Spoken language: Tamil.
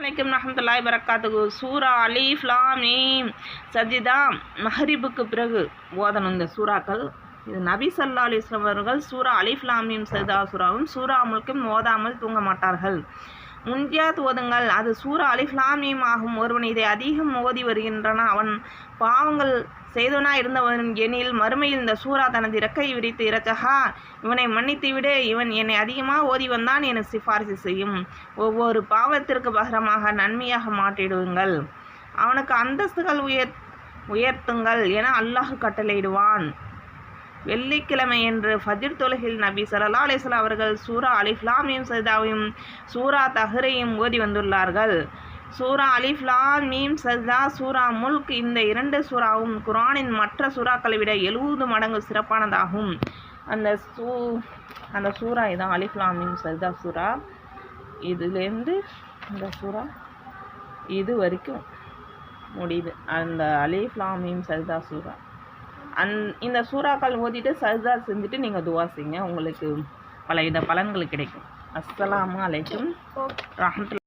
அலைக்கம் ரஹமத்துல்லாய் வரக்காத்துக்கு சூரா அலி லாம் சஜிதா மஹரிபுக்கு பிறகு ஓதணும் இந்த சூறாக்கள். இது நபி சல்லா அலிஸ்லாம் அவர்கள் சூரா அலி லாம் சஜிதா சூறாவும் சூரா முழுக்கும் ஓதாமல் தூங்க மாட்டார்கள். முன்ஜியாத் ஓதுங்கள் அது சூரா அலிஃப் ஆகும். ஒருவன் இதை அதிகம் ஓதி வருகின்றன. அவன் பாவங்கள் செய்தவனா இருந்தவன் எனில் மறுமையில் இந்த சூரா தனது இறக்கை விரித்து இறச்சகா இவனை மன்னித்து விடு இவன் என்னை அதிகமாக ஓதி வந்தான் என சிபாரிசு செய்யும். ஒவ்வொரு பாவத்திற்கு பகரமாக நன்மையாக மாற்றிடுங்கள். அவனுக்கு அந்தஸ்துகள் உயர் உயர்த்துங்கள் என அல்லாஹ் கட்டளையிடுவான். வெள்ளிக்கிழமை என்று ஃபஜ்ர் தொழுகில் நபி ஸல்லல்லாஹு அலைஹி அவர்கள் சூரா அலிஃப்லாமியும் சஜிதாவையும் சூரா தஹரையும் ஓதி வந்துள்ளார்கள். சூரா அலிஃப்லாம் மீம் சஜ்தா சூரா முல்க் இந்த இரண்டு சூறாவும் குரானின் மற்ற சூறாக்களை விட எழுபது மடங்கு சிறப்பானதாகும். அந்த சூ அந்த சூறா இதான் அலிஃப்லாம் மீம் சஜ்தா சூறா. இதுலேருந்து இந்த சூறா இது வரைக்கும் முடியுது. அந்த அலிஃப்லாம் மீம் சஜ்தா சூறா. அந் இந்த சூறாக்கள் ஓதிட்டு சஜ்தா செஞ்சுட்டு நீங்கள் துவா செய்யுங்க. உங்களுக்கு பல வித பலன்கள் கிடைக்கும். அஸ்ஸலாமு அலைக்கும். ரஹமத்துல்லா